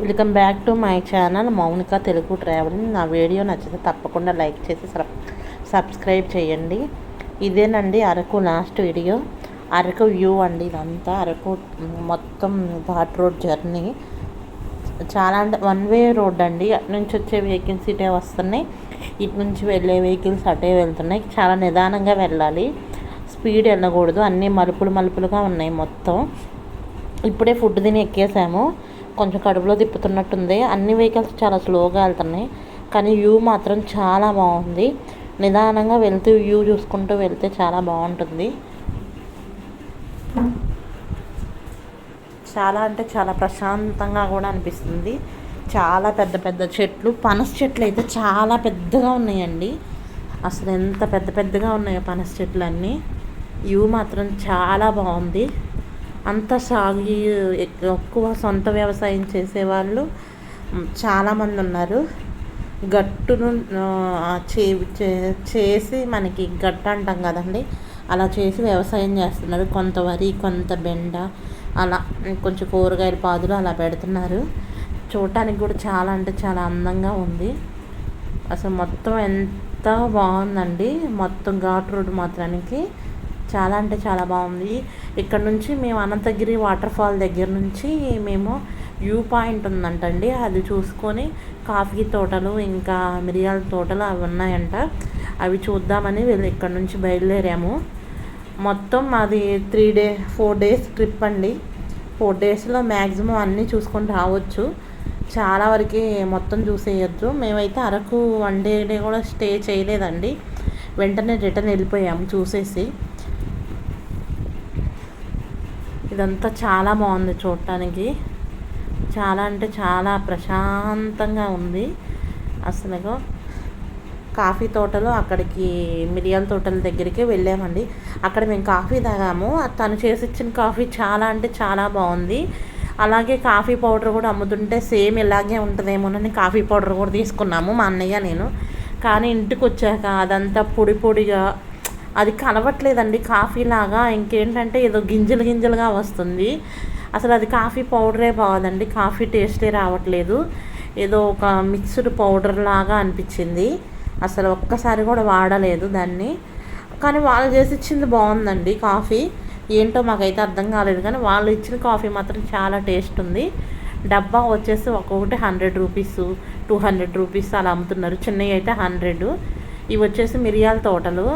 Welcome back to my channel Mounika Telugu travelling. నా video నచ్చితే తప్పకుండా లైక్ చేసి సబ్ సబ్స్క్రైబ్ చేయండి. ఇదేనండి Araku last video. Araku view అండి ఇదంతా. అరకు మొత్తం ఘాట్ రోడ్ జర్నీ. చాలా అంటే వన్ వే రోడ్ అండి. అటు నుంచి వచ్చే వెహికల్స్ ఇటే వస్తున్నాయి. ఇటు నుంచి వెళ్ళే వెహికల్స్ అటే వెళ్తున్నాయి. చాలా నిదానంగా వెళ్ళాలి. స్పీడ్ వెళ్ళకూడదు. అన్నీ మలుపులు మలుపులుగా ఉన్నాయి మొత్తం. ఇప్పుడే ఫుడ్ తిని ఎక్కేసాము. కొంచెం కడుపులో తిప్పుతున్నట్టుంది. అన్ని వెహికల్స్ చాలా స్లోగా వెళ్తున్నాయి. కానీ వ్యూ మాత్రం చాలా బాగుంది. నిదానంగా వెళ్తూ వ్యూ చూసుకుంటూ వెళ్తే చాలా బాగుంటుంది. చాలా అంటే చాలా ప్రశాంతంగా కూడా అనిపిస్తుంది. చాలా పెద్ద పెద్ద చెట్లు పనస చెట్లు అయితే చాలా పెద్దగా ఉన్నాయండి. అసలు ఎంత పెద్ద పెద్దగా ఉన్నాయో పనస చెట్లు అన్నీ వ్యూ మాత్రం చాలా బాగుంది. అంత సాగు ఎక్కువ సొంత వ్యవసాయం చేసేవాళ్ళు చాలామంది ఉన్నారు. గట్టును చే చేసి మనకి గట్టు అంటాం కదండి. అలా చేసి వ్యవసాయం చేస్తున్నారు. కొంత వరి కొంత బెండ అలా కొంచెం కూరగాయల పాదులు అలా పెడుతున్నారు. చూడటానికి కూడా చాలా అంటే చాలా అందంగా ఉంది. అసలు మొత్తం ఎంత బాగుందండి. మొత్తం ఘాట్ రోడ్ మాత్రానికి చాలా అంటే చాలా బాగుంది. ఇక్కడ నుంచి మేము అనంతగిరి వాటర్ ఫాల్ దగ్గర నుంచి మేము వ్యూ పాయింట్ ఉందంటండి. అది చూసుకొని కాఫీ తోటలు ఇంకా మిరియాల తోటలు అవి ఉన్నాయంట. అవి చూద్దామని వెళ్ళి ఇక్కడ నుంచి బయలుదేరాము. మొత్తం మాది three day four days trip అండి. ఫోర్ డేస్లో మ్యాక్సిమం అన్నీ చూసుకొని రావచ్చు. చాలా వరకు మొత్తం చూసేయచ్చు మేమైతే అరకు వన్ డే డే కూడా స్టే చేయలేదండి. వెంటనే రిటర్న్ వెళ్ళిపోయాము చూసేసి. ఇదంతా చాలా బాగుంది చూడటానికి. చాలా అంటే చాలా ప్రశాంతంగా ఉంది. అసలు కాఫీ తోటలో అక్కడికి మిరియాల తోటల దగ్గరికి వెళ్ళామండి. అక్కడ మేము కాఫీ తాగాము. తను చేసి ఇచ్చిన కాఫీ చాలా అంటే చాలా బాగుంది. అలాగే కాఫీ పౌడర్ కూడా అమ్ముతుంటే సేమ్ ఇలాగే ఉంటుందేమోనని కాఫీ పౌడర్ కూడా తీసుకున్నాము మా అన్నయ్య నేను. కానీ ఇంటికి వచ్చాక అదంతా పొడి పొడిగా అది కనబట్లేదండి కాఫీ లాగా. ఇంకేంటంటే ఏదో గింజలు గింజలుగా వస్తుంది. అసలు అది కాఫీ పౌడరే బాగదండి. కాఫీ టేస్టే రావట్లేదు. ఏదో ఒక మిక్స్డ్ పౌడర్ లాగా అనిపించింది. అసలు ఒక్కసారి కూడా వాడలేదు దాన్ని. కానీ వాళ్ళు చేసి ఇచ్చింది బాగుందండి కాఫీ. ఏంటో మాకైతే అర్థం కాలేదు. కానీ వాళ్ళు ఇచ్చిన కాఫీ మాత్రం చాలా టేస్ట్ ఉంది. డబ్బా వచ్చేసి ఒక్కొక్కటి hundred rupees two hundred rupees అలా అమ్ముతున్నారు. చిన్నవి అయితే హండ్రెడ్. ఇవి వచ్చేసి మిరియాల తోటలు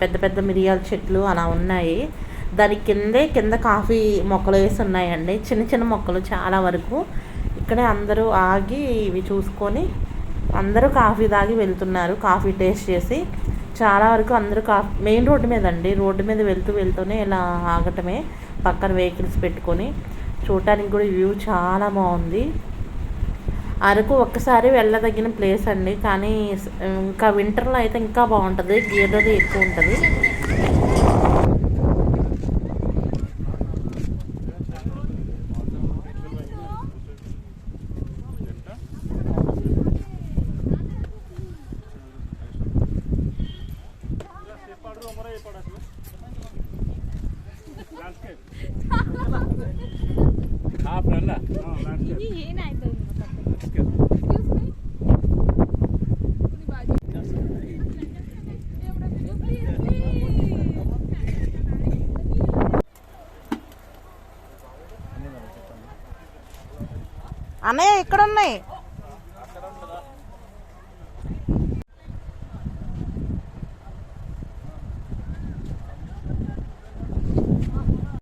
పెద్ద పెద్ద మిరియాల చెట్లు అలా ఉన్నాయి. దాని కిందే కింద కాఫీ మొక్కలు వేసి ఉన్నాయండి. చిన్న చిన్న మొక్కలు చాలా వరకు. ఇక్కడే అందరూ ఆగి ఇవి చూసుకొని అందరూ కాఫీ తాగి వెళ్తున్నారు కాఫీ టేస్ట్ చేసి. చాలా వరకు అందరూ కాఫీ మెయిన్ రోడ్డు మీద అండి. రోడ్డు మీద వెళ్తూ వెళ్తూనే ఇలా ఆగటమే. పక్కన వెహికల్స్ పెట్టుకొని. చూడటానికి కూడా వ్యూ చాలా బాగుంది. అరకు ఒక్కసారి వెళ్ళదగిన ప్లేస్ అండి కానీ ఇంకా వింటర్లో అయితే ఇంకా బాగుంటుంది గీరది ఎక్కువ ఉంటుంది ಏನಾಯ್ತು अने इकड़ना